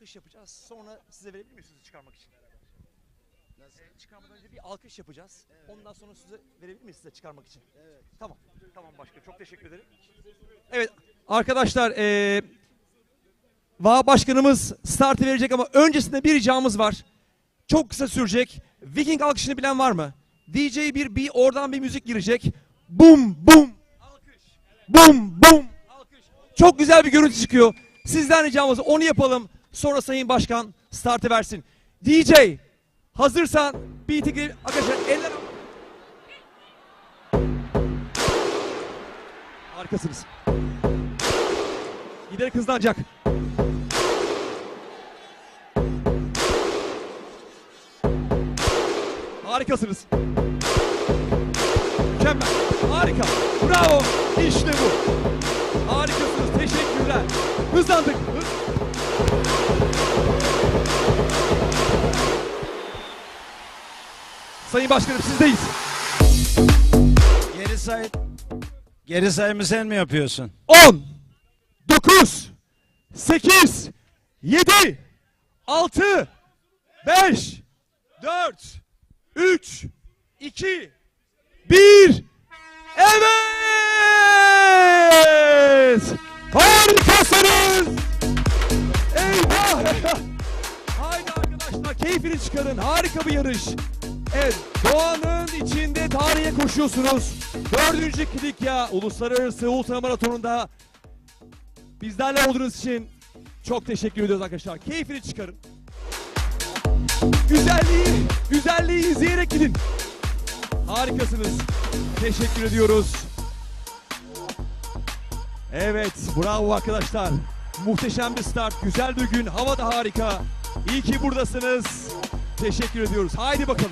alkış yapacağız. Sonra size verebilir miyiz sizi çıkarmak için? Ee, çıkarmadan önce bir alkış yapacağız. Ondan sonra size verebilir miyiz size çıkarmak için? Evet. Tamam. Tamam başka. Çok teşekkür ederim. Evet arkadaşlar eee VA Başkanımız startı verecek ama öncesinde bir ricamız var. Çok kısa sürecek. Viking alkışını bilen var mı? DJ bir bir oradan bir müzik girecek. Bum bum. Alkış. Bum bum. Alkış. Çok güzel bir görüntü çıkıyor. Sizden ricamız onu yapalım. Sonra Sayın Başkan startı versin. DJ hazırsan tık arkadaşlar eller Harikasınız. Giderek hızlanacak. Harikasınız. Mükemmel. Harika. Bravo. İşte bu. Harikasınız. Teşekkürler. Hızlandık. Hı- Sayın Başkanım sizdeyiz. Geri say. Geri sayımı sen mi yapıyorsun? 10 9 8 7 6 5 4 3 2 1 Evet! Harikasınız! Eyvah! Haydi arkadaşlar keyfini çıkarın. Harika bir yarış. Evet, doğanın içinde tarihe koşuyorsunuz. Dördüncü Klikya Uluslararası Ultra Maratonu'nda bizlerle olduğunuz için çok teşekkür ediyoruz arkadaşlar. Keyfini çıkarın. Güzelliği, güzelliği izleyerek gidin. Harikasınız. Teşekkür ediyoruz. Evet, bravo arkadaşlar. Muhteşem bir start, güzel bir gün, hava da harika. İyi ki buradasınız. Teşekkür ediyoruz. Haydi bakalım.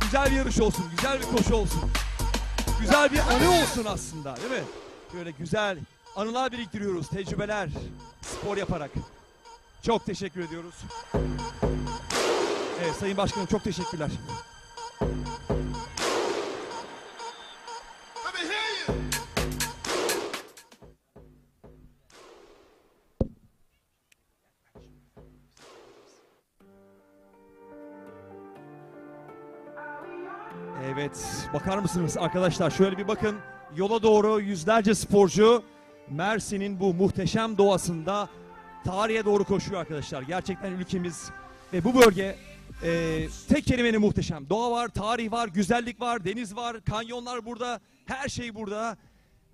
Güzel bir yarış olsun, güzel bir koşu olsun. Güzel bir anı olsun aslında, değil mi? Böyle güzel anılar biriktiriyoruz, tecrübeler, spor yaparak. Çok teşekkür ediyoruz. Evet Sayın Başkanım çok teşekkürler. Bakar mısınız arkadaşlar? Şöyle bir bakın. Yola doğru yüzlerce sporcu Mersin'in bu muhteşem doğasında tarihe doğru koşuyor arkadaşlar. Gerçekten ülkemiz ve bu bölge e, tek kelimenin muhteşem. Doğa var, tarih var, güzellik var, deniz var, kanyonlar burada, her şey burada.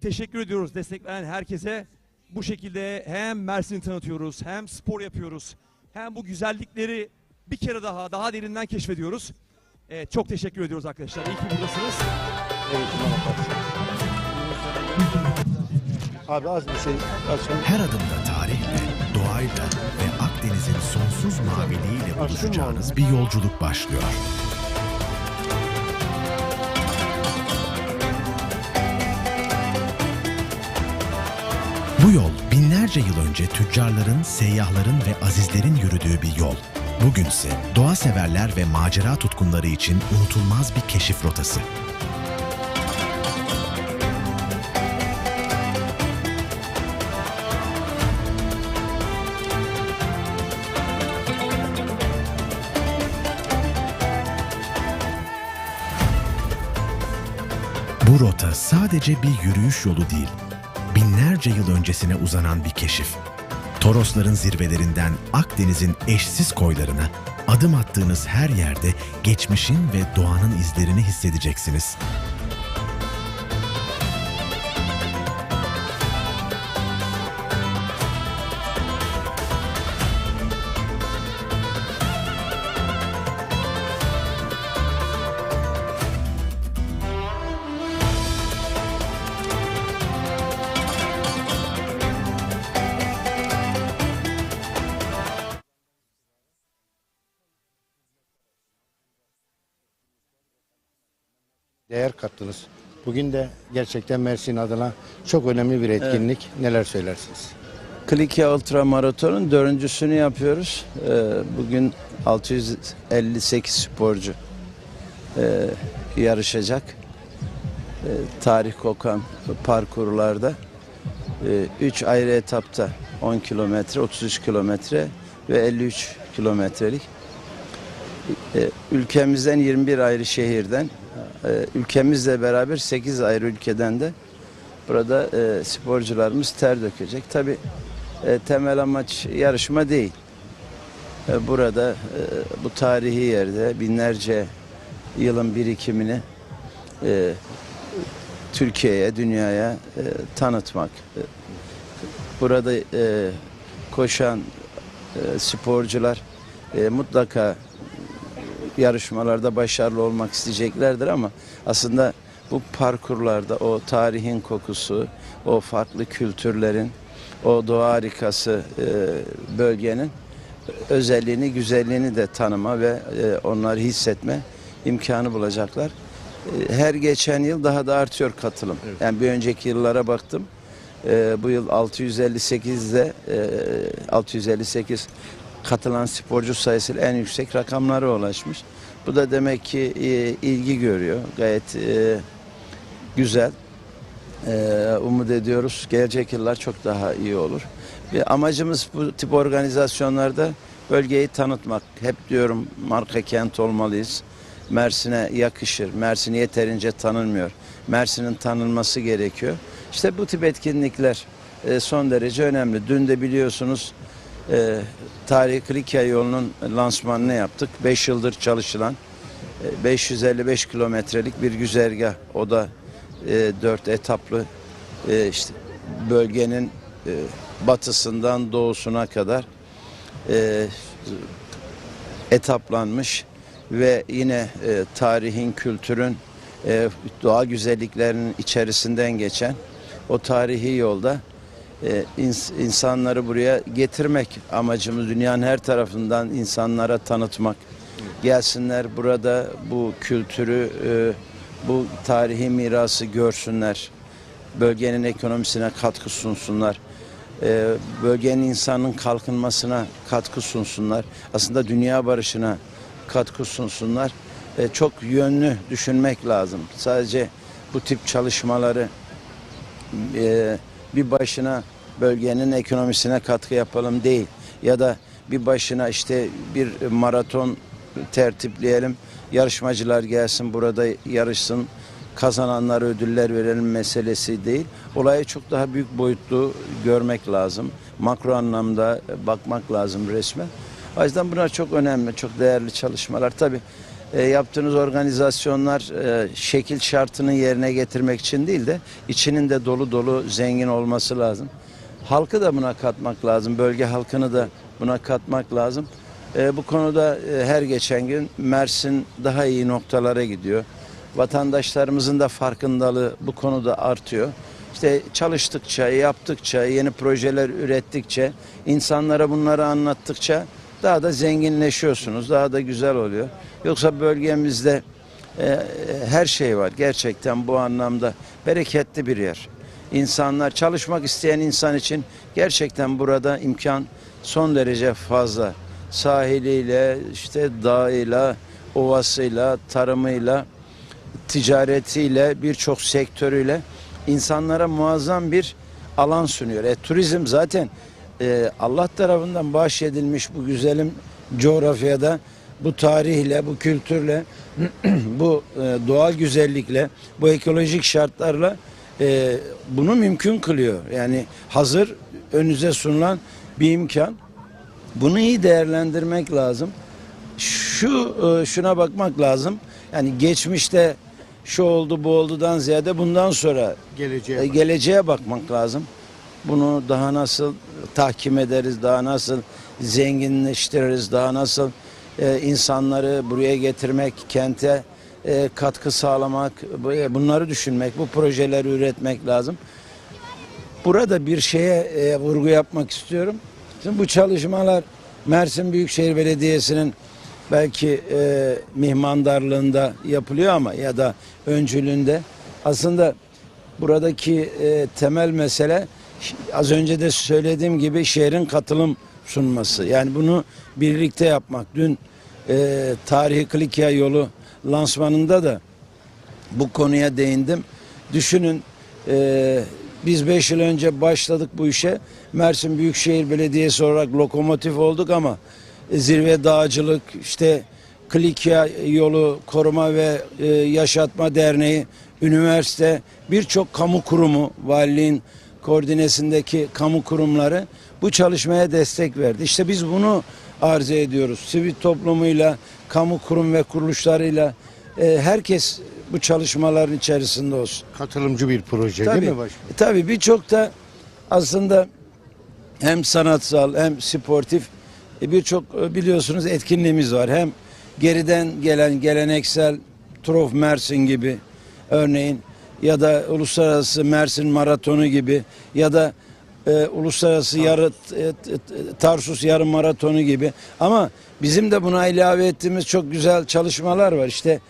Teşekkür ediyoruz destek veren herkese. Bu şekilde hem Mersin'i tanıtıyoruz, hem spor yapıyoruz, hem bu güzellikleri bir kere daha, daha derinden keşfediyoruz. Evet, çok teşekkür ediyoruz arkadaşlar. İyi ki buradasınız. Abi az bir şey. Az sonra. Her adımda tarihle, doğayla ve Akdeniz'in sonsuz maviliğiyle buluşacağınız bir yolculuk başlıyor. Bu yol binlerce yıl önce tüccarların, seyyahların ve azizlerin yürüdüğü bir yol. Bugünse doğa severler ve macera tutkunları için unutulmaz bir keşif rotası. Bu rota sadece bir yürüyüş yolu değil, binlerce yıl öncesine uzanan bir keşif. Torosların zirvelerinden Akdeniz'in eşsiz koylarına adım attığınız her yerde geçmişin ve doğanın izlerini hissedeceksiniz. Değer kattınız. Bugün de gerçekten Mersin adına çok önemli bir etkinlik. Neler söylersiniz? Klikya Ultra Maraton'un dördüncüsünü yapıyoruz. Ee, Bugün 658 sporcu e, yarışacak. E, Tarih kokan parkurlarda 3 ayrı etapta 10 kilometre, 33 kilometre ve 53 kilometrelik. E, ülkemizden 21 ayrı şehirden, e, ülkemizle beraber 8 ayrı ülkeden de burada e, sporcularımız ter dökecek. Tabi temel amaç yarışma değil. E, burada e, bu tarihi yerde binlerce yılın birikimini e, Türkiye'ye, dünyaya e, tanıtmak. E, Burada e, koşan e, sporcular e, mutlaka yarışmalarda başarılı olmak isteyeceklerdir ama aslında bu parkurlarda o tarihin kokusu, o farklı kültürlerin, o doğa harikası e, bölgenin özelliğini, güzelliğini de tanıma ve e, onları hissetme imkanı bulacaklar. E, Her geçen yıl daha da artıyor katılım. Yani bir önceki yıllara baktım. E, bu yıl 658'de e, 658 katılan sporcu sayısı en yüksek rakamlara ulaşmış. Bu da demek ki e, ilgi görüyor. Gayet e, güzel. E, umut ediyoruz gelecek yıllar çok daha iyi olur. Bir amacımız bu tip organizasyonlarda bölgeyi tanıtmak. Hep diyorum marka kent olmalıyız. Mersin'e yakışır. Mersin yeterince tanınmıyor. Mersin'in tanınması gerekiyor. İşte bu tip etkinlikler e, son derece önemli. Dün de biliyorsunuz e, Tarihi Klikya yolunun lansmanını yaptık. 5 yıldır çalışılan e, 555 kilometrelik bir güzergah. O da e, 4 etaplı e, işte bölgenin e, batısından doğusuna kadar e, etaplanmış ve yine e, tarihin, kültürün, e, doğa güzelliklerinin içerisinden geçen o tarihi yolda insanları buraya getirmek amacımız dünyanın her tarafından insanlara tanıtmak. Gelsinler burada bu kültürü, e, bu tarihi mirası görsünler. Bölgenin ekonomisine katkı sunsunlar. E, bölgenin insanın kalkınmasına katkı sunsunlar. Aslında dünya barışına katkı sunsunlar. E, çok yönlü düşünmek lazım. Sadece bu tip çalışmaları e, bir başına bölgenin ekonomisine katkı yapalım değil. Ya da bir başına işte bir maraton tertipleyelim. Yarışmacılar gelsin burada yarışsın. Kazananlara ödüller verelim meselesi değil. Olayı çok daha büyük boyutlu görmek lazım. Makro anlamda bakmak lazım resme. O yüzden bunlar çok önemli, çok değerli çalışmalar. Tabii e, yaptığınız organizasyonlar e, şekil şartını yerine getirmek için değil de içinin de dolu dolu zengin olması lazım. Halkı da buna katmak lazım, bölge halkını da buna katmak lazım. E, bu konuda her geçen gün Mersin daha iyi noktalara gidiyor. Vatandaşlarımızın da farkındalığı bu konuda artıyor. İşte çalıştıkça, yaptıkça, yeni projeler ürettikçe, insanlara bunları anlattıkça daha da zenginleşiyorsunuz, daha da güzel oluyor. Yoksa bölgemizde e, her şey var gerçekten bu anlamda bereketli bir yer. İnsanlar çalışmak isteyen insan için gerçekten burada imkan son derece fazla. Sahiliyle, işte dağıyla, ovasıyla, tarımıyla, ticaretiyle, birçok sektörüyle insanlara muazzam bir alan sunuyor. E, turizm zaten e, Allah tarafından bahşedilmiş bu güzelim coğrafyada bu tarihle, bu kültürle, bu e, doğal güzellikle, bu ekolojik şartlarla e, bunu mümkün kılıyor. Yani hazır önünüze sunulan bir imkan. Bunu iyi değerlendirmek lazım. Şu e, şuna bakmak lazım. Yani geçmişte şu oldu bu oldudan ziyade bundan sonra Geleceğe e, geleceğe bakmak lazım. Bunu daha nasıl tahkim ederiz, daha nasıl zenginleştiririz, daha nasıl e, insanları buraya getirmek, kente e, katkı sağlamak, e, bunları düşünmek, bu projeleri üretmek lazım. Burada bir şeye e, vurgu yapmak istiyorum. Şimdi bu çalışmalar Mersin Büyükşehir Belediyesi'nin belki e, mihmandarlığında yapılıyor ama ya da öncülüğünde aslında buradaki e, temel mesele az önce de söylediğim gibi şehrin katılım sunması. Yani bunu birlikte yapmak. Dün e, tarihi Klikya yolu lansmanında da bu konuya değindim. Düşünün e, Biz 5 yıl önce başladık bu işe. Mersin Büyükşehir Belediyesi olarak lokomotif olduk ama zirve dağcılık, işte Klikya yolu koruma ve e, yaşatma derneği, üniversite, birçok kamu kurumu, valiliğin koordinesindeki kamu kurumları bu çalışmaya destek verdi. İşte biz bunu arz ediyoruz. Sivil toplumuyla, kamu kurum ve kuruluşlarıyla e, herkes bu çalışmaların içerisinde olsun. Katılımcı bir proje Tabii, değil mi başkanım? e, tabii birçok da aslında hem sanatsal hem sportif e, birçok e, biliyorsunuz etkinliğimiz var. Hem geriden gelen geleneksel Trof Mersin gibi örneğin ya da uluslararası Mersin maratonu gibi ya da e, uluslararası yarı e, t- Tarsus yarım maratonu gibi ama bizim de buna ilave ettiğimiz çok güzel çalışmalar var. İşte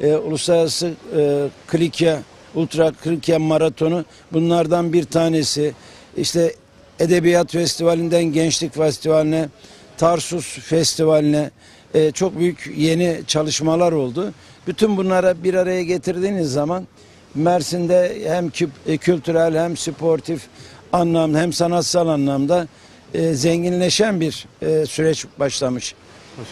e, uluslararası e, Klikya Ultra Klikya maratonu bunlardan bir tanesi. İşte Edebiyat Festivali'nden Gençlik Festivali'ne, Tarsus Festivali'ne e, çok büyük yeni çalışmalar oldu. Bütün bunlara bir araya getirdiğiniz zaman Mersin'de hem e, kültürel hem sportif anlamda hem sanatsal anlamda e, zenginleşen bir e, süreç başlamış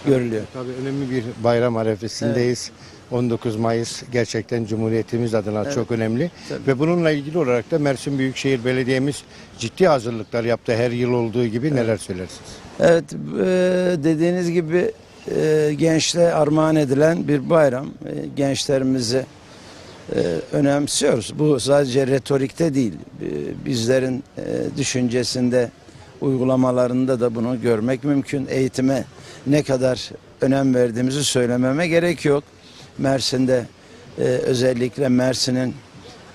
görülüyor. Tabii önemli bir bayram arefesindeyiz. 19 Mayıs gerçekten Cumhuriyetimiz adına çok önemli. Tabii. Ve bununla ilgili olarak da Mersin Büyükşehir Belediye'miz ciddi hazırlıklar yaptı her yıl olduğu gibi neler söylersiniz? Evet e, dediğiniz gibi e, gençle armağan edilen bir bayram. E, gençlerimizi önemsiyoruz. Bu sadece retorikte değil. E, bizlerin e, düşüncesinde, uygulamalarında da bunu görmek mümkün. Eğitime ne kadar önem verdiğimizi söylememe gerek yok. Mersin'de e, özellikle Mersin'in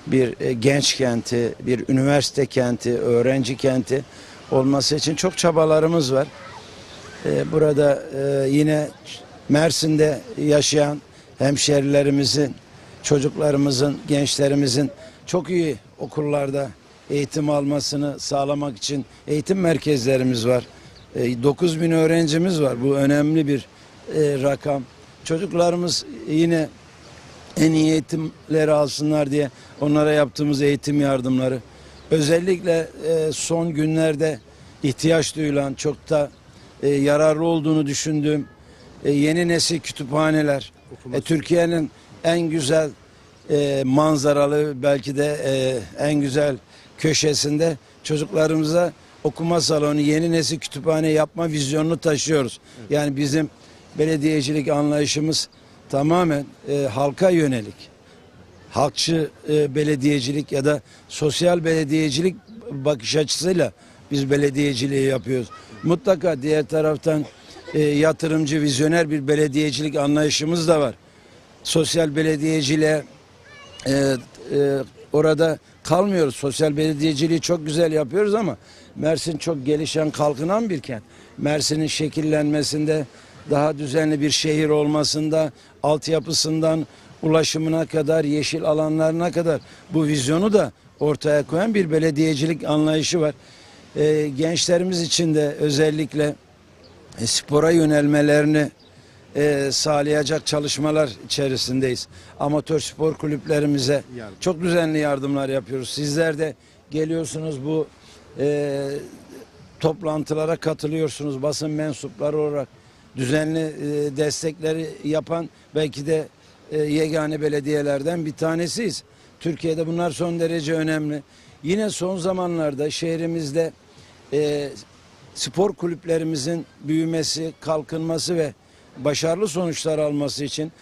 bir e, genç kenti, bir üniversite kenti, öğrenci kenti olması için çok çabalarımız var. Burada yine Mersin'de yaşayan hemşerilerimizin, çocuklarımızın, gençlerimizin çok iyi okullarda eğitim almasını sağlamak için eğitim merkezlerimiz var. 9 bin öğrencimiz var. Bu önemli bir e, rakam. Çocuklarımız yine en iyi eğitimleri alsınlar diye onlara yaptığımız eğitim yardımları. Özellikle e, son günlerde ihtiyaç duyulan çok da e, yararlı olduğunu düşündüğüm e, yeni nesil kütüphaneler. E, Türkiye'nin en güzel e, manzaralı belki de e, en güzel köşesinde çocuklarımıza okuma salonu, yeni nesil kütüphane yapma vizyonunu taşıyoruz. Yani bizim belediyecilik anlayışımız tamamen e, halka yönelik. Halkçı e, belediyecilik ya da sosyal belediyecilik bakış açısıyla biz belediyeciliği yapıyoruz. Mutlaka diğer taraftan e, yatırımcı, vizyoner bir belediyecilik anlayışımız da var. Sosyal belediyeciliğe e, e, orada kalmıyoruz. Sosyal belediyeciliği çok güzel yapıyoruz ama Mersin çok gelişen, kalkınan bir kent. Mersin'in şekillenmesinde, daha düzenli bir şehir olmasında, altyapısından ulaşımına kadar, yeşil alanlarına kadar bu vizyonu da ortaya koyan bir belediyecilik anlayışı var. E, gençlerimiz için de özellikle e, spora yönelmelerini e, sağlayacak çalışmalar içerisindeyiz. Amatör spor kulüplerimize Yardım. çok düzenli yardımlar yapıyoruz. Sizler de geliyorsunuz bu e, toplantılara katılıyorsunuz basın mensupları olarak düzenli e, destekleri yapan belki de e, yegane belediyelerden bir tanesiyiz. Türkiye'de bunlar son derece önemli. Yine son zamanlarda şehrimizde e, spor kulüplerimizin büyümesi, kalkınması ve başarılı sonuçlar alması için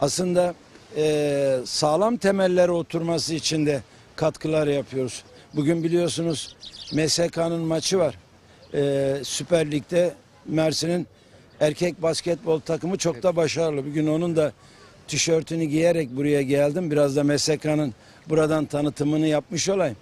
aslında e, sağlam temeller oturması için de katkılar yapıyoruz. Bugün biliyorsunuz MSK'nın maçı var. E, Süper Lig'de Mersin'in erkek basketbol takımı çok da başarılı. Bugün onun da tişörtünü giyerek buraya geldim. Biraz da MSK'nın buradan tanıtımını yapmış olayım.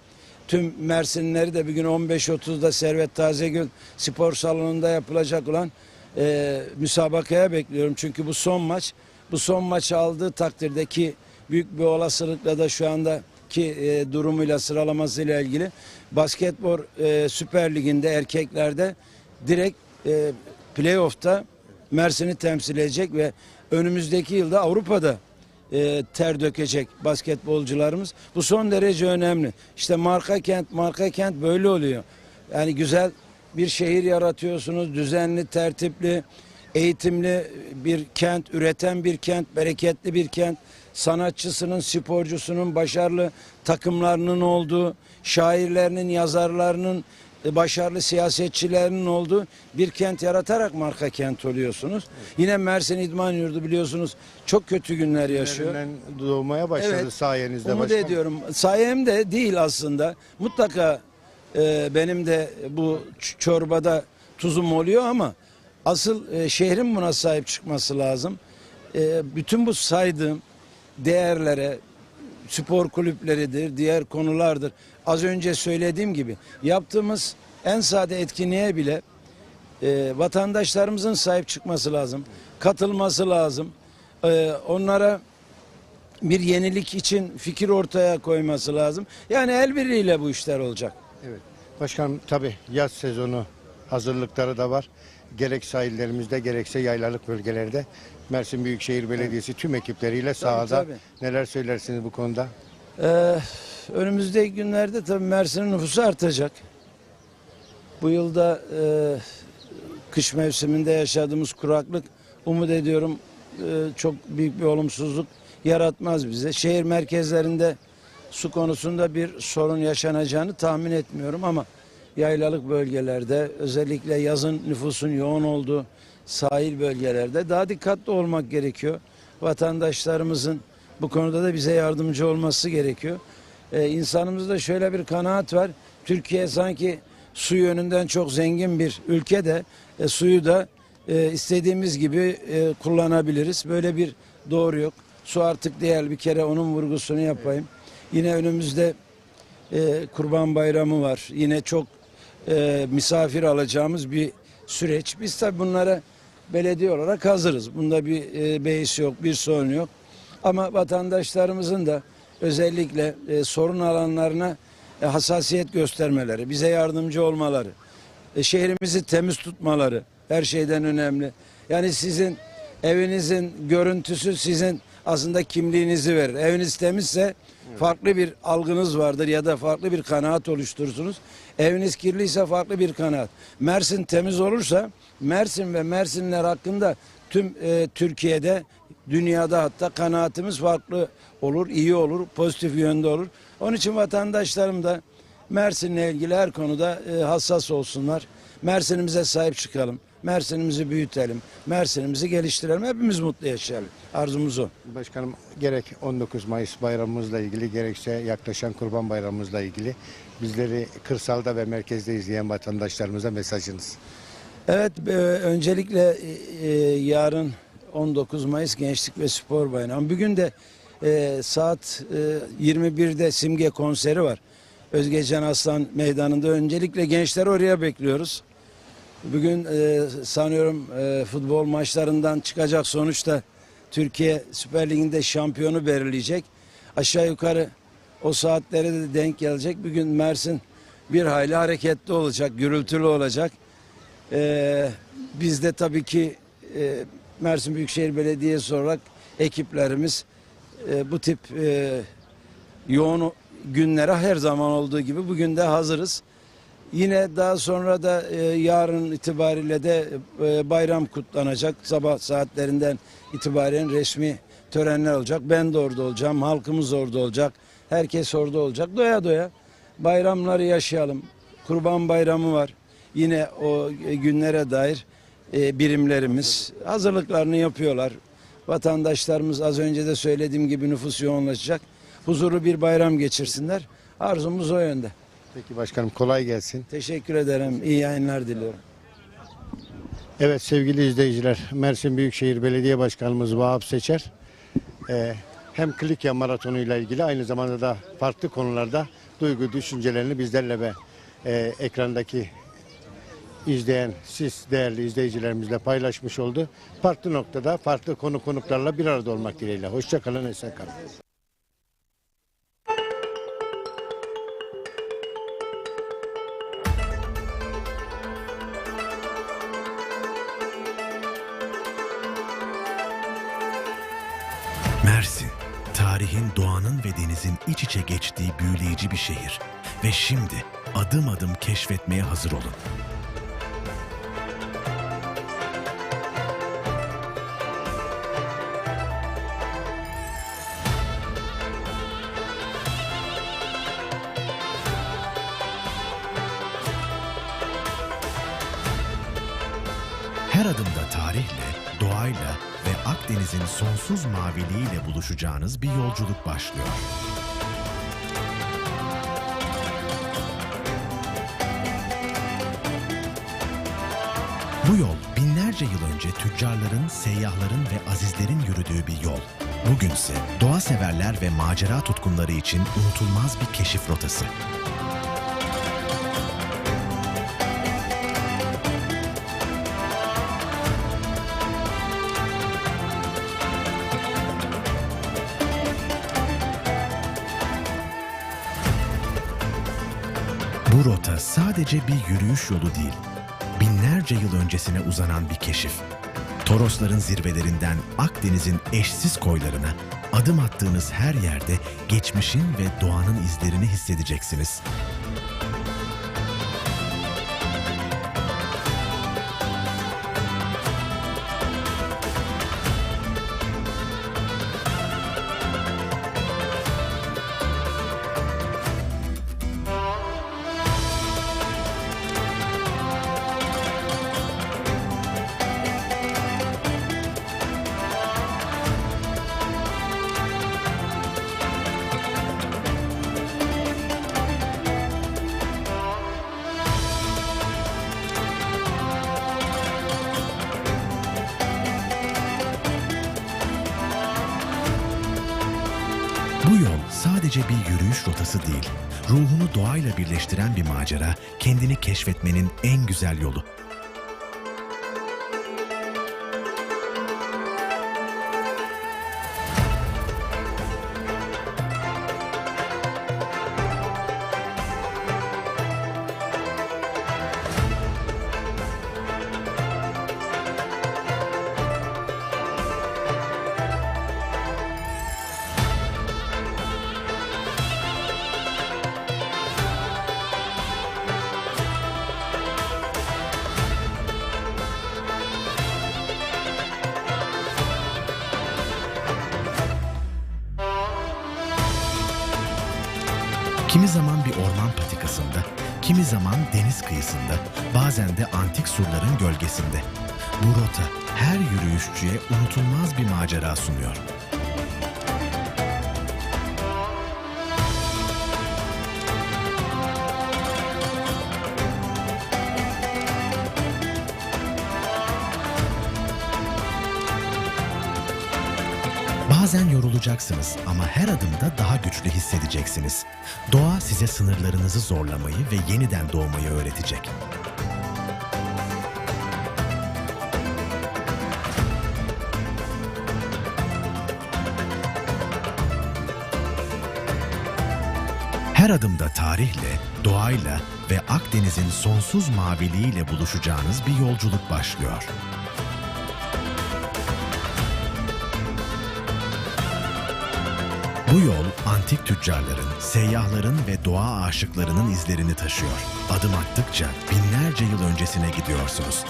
Tüm Mersinlileri de bugün 15.30'da Servet Tazegül spor salonunda yapılacak olan e, müsabakaya bekliyorum. Çünkü bu son maç. Bu son maçı aldığı takdirdeki büyük bir olasılıkla da şu andaki e, durumuyla sıralamasıyla ilgili basketbol e, Süper Ligi'nde erkeklerde direkt e, playoff'ta Mersin'i temsil edecek ve önümüzdeki yılda Avrupa'da e, ter dökecek basketbolcularımız. Bu son derece önemli. İşte marka kent, marka kent böyle oluyor. Yani güzel bir şehir yaratıyorsunuz, düzenli, tertipli, eğitimli bir kent, üreten bir kent, bereketli bir kent. Sanatçısının, sporcusunun, başarılı takımlarının olduğu, şairlerinin, yazarlarının, e, başarılı siyasetçilerinin olduğu bir kent yaratarak marka kent oluyorsunuz. Yine Mersin İdman Yurdu biliyorsunuz çok kötü günler yaşıyor. Doğmaya başladı Evet. sayenizde Umut başkanım. ediyorum. Sayemde değil aslında. Mutlaka e, benim de bu çorbada tuzum oluyor ama asıl e, şehrin buna sahip çıkması lazım. E, bütün bu saydığım değerlere, spor kulüpleridir, diğer konulardır. Az önce söylediğim gibi yaptığımız en sade etkinliğe bile e, vatandaşlarımızın sahip çıkması lazım. Katılması lazım. E, onlara bir yenilik için fikir ortaya koyması lazım. Yani el birliğiyle bu işler olacak. Evet. Başkanım tabi yaz sezonu hazırlıkları da var. Gerek sahillerimizde gerekse yaylalık bölgelerde Mersin Büyükşehir Belediyesi tüm ekipleriyle sahada tabii. neler söylersiniz bu konuda? Ee, önümüzdeki günlerde tabii Mersin'in nüfusu artacak. Bu yılda e, kış mevsiminde yaşadığımız kuraklık umut ediyorum e, çok büyük bir olumsuzluk yaratmaz bize. Şehir merkezlerinde su konusunda bir sorun yaşanacağını tahmin etmiyorum ama yaylalık bölgelerde özellikle yazın nüfusun yoğun olduğu sahil bölgelerde daha dikkatli olmak gerekiyor. Vatandaşlarımızın bu konuda da bize yardımcı olması gerekiyor. Ee, insanımızda şöyle bir kanaat var. Türkiye sanki su yönünden çok zengin bir ülke de e, suyu da e, istediğimiz gibi e, kullanabiliriz. Böyle bir doğru yok. Su artık değerli bir kere onun vurgusunu yapayım. Yine önümüzde e, Kurban Bayramı var. Yine çok e, misafir alacağımız bir süreç. Biz tabii bunlara belediye olarak hazırız. Bunda bir e, beis yok, bir sorun yok. Ama vatandaşlarımızın da özellikle e, sorun alanlarına e, hassasiyet göstermeleri, bize yardımcı olmaları, e, şehrimizi temiz tutmaları her şeyden önemli. Yani sizin evinizin görüntüsü sizin aslında kimliğinizi verir. Eviniz temizse farklı bir algınız vardır ya da farklı bir kanaat oluşturursunuz. Eviniz kirliyse farklı bir kanaat. Mersin temiz olursa Mersin ve Mersinler hakkında tüm e, Türkiye'de dünyada hatta kanaatimiz farklı olur, iyi olur, pozitif yönde olur. Onun için vatandaşlarım da Mersin'le ilgili her konuda e, hassas olsunlar. Mersin'imize sahip çıkalım. Mersin'imizi büyütelim. Mersin'imizi geliştirelim. Hepimiz mutlu yaşayalım. Arzumuz o. Başkanım gerek 19 Mayıs bayramımızla ilgili gerekse yaklaşan Kurban Bayramımızla ilgili bizleri kırsalda ve merkezde izleyen vatandaşlarımıza mesajınız. Evet, e, öncelikle e, e, yarın 19 Mayıs Gençlik ve Spor Bayramı. Bugün de e, saat e, 21'de Simge konseri var. Özgecan Aslan Meydanı'nda. Öncelikle gençleri oraya bekliyoruz. Bugün e, sanıyorum e, futbol maçlarından çıkacak sonuçta Türkiye Süper Ligi'nde şampiyonu belirleyecek. Aşağı yukarı o saatlere de denk gelecek. Bugün Mersin bir hayli hareketli olacak, gürültülü olacak. Ee, biz de tabii ki e, Mersin Büyükşehir Belediyesi olarak ekiplerimiz e, bu tip e, yoğun günlere her zaman olduğu gibi bugün de hazırız. Yine daha sonra da e, yarın itibariyle de e, bayram kutlanacak. Sabah saatlerinden itibaren resmi törenler olacak. Ben de orada olacağım, halkımız orada olacak. Herkes orada olacak. Doya doya bayramları yaşayalım. Kurban Bayramı var. Yine o e, günlere dair e, birimlerimiz hazırlıklarını yapıyorlar. Vatandaşlarımız az önce de söylediğim gibi nüfus yoğunlaşacak. Huzurlu bir bayram geçirsinler. Arzumuz o yönde. Peki başkanım kolay gelsin. Teşekkür ederim. İyi yayınlar diliyorum. Evet sevgili izleyiciler Mersin Büyükşehir Belediye Başkanımız Vahap Seçer e, hem Klikya Maratonu ile ilgili aynı zamanda da farklı konularda duygu düşüncelerini bizlerle ve e, ekrandaki izleyen siz değerli izleyicilerimizle paylaşmış oldu. Farklı noktada farklı konu konuklarla bir arada olmak dileğiyle. Hoşçakalın, esen kalın. Ve denizin iç içe geçtiği büyüleyici bir şehir. Ve şimdi adım adım keşfetmeye hazır olun. Her adımda tarihle, doğayla ve Akdeniz'in sonsuz maviliğiyle buluşacağınız bir yolculuk başlıyor. Bu yol binlerce yıl önce tüccarların, seyyahların ve azizlerin yürüdüğü bir yol. Bugünse doğa severler ve macera tutkunları için unutulmaz bir keşif rotası. Sadece bir yürüyüş yolu değil, binlerce yıl öncesine uzanan bir keşif. Torosların zirvelerinden Akdeniz'in eşsiz koylarına adım attığınız her yerde geçmişin ve doğanın izlerini hissedeceksiniz. Bu yol sadece bir yürüyüş rotası değil, ruhunu doğayla birleştiren bir macera, kendini keşfetmenin en güzel yolu. Kimi zaman bir orman patikasında, kimi zaman deniz kıyısında, bazen de antik surların gölgesinde. Bu rota her yürüyüşçüye unutulmaz bir macera sunuyor. Bazen yorulacaksınız ama her adımda daha güçlü hissedeceksiniz. Doğa size sınırlarınızı zorlamayı ve yeniden doğmayı öğretecek. Her adımda tarihle, doğayla ve Akdeniz'in sonsuz maviliğiyle buluşacağınız bir yolculuk başlıyor. Bu yol antik tüccarların, seyyahların ve doğa aşıklarının izlerini taşıyor. Adım attıkça binlerce yıl öncesine gidiyorsunuz.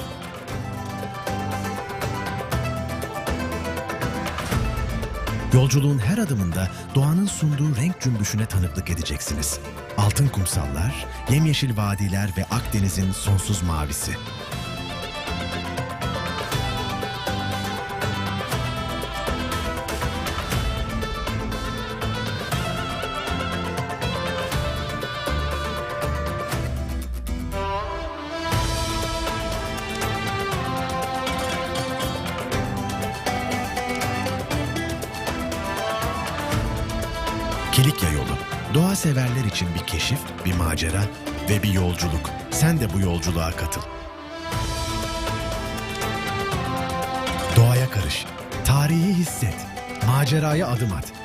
Yolculuğun her adımında doğanın sunduğu renk cümbüşüne tanıklık edeceksiniz. Altın kumsallar, yemyeşil vadiler ve Akdeniz'in sonsuz mavisi. Kilikya yolu. Doğa severler için bir keşif, bir macera ve bir yolculuk. Sen de bu yolculuğa katıl. Doğaya karış. Tarihi hisset. Maceraya adım at.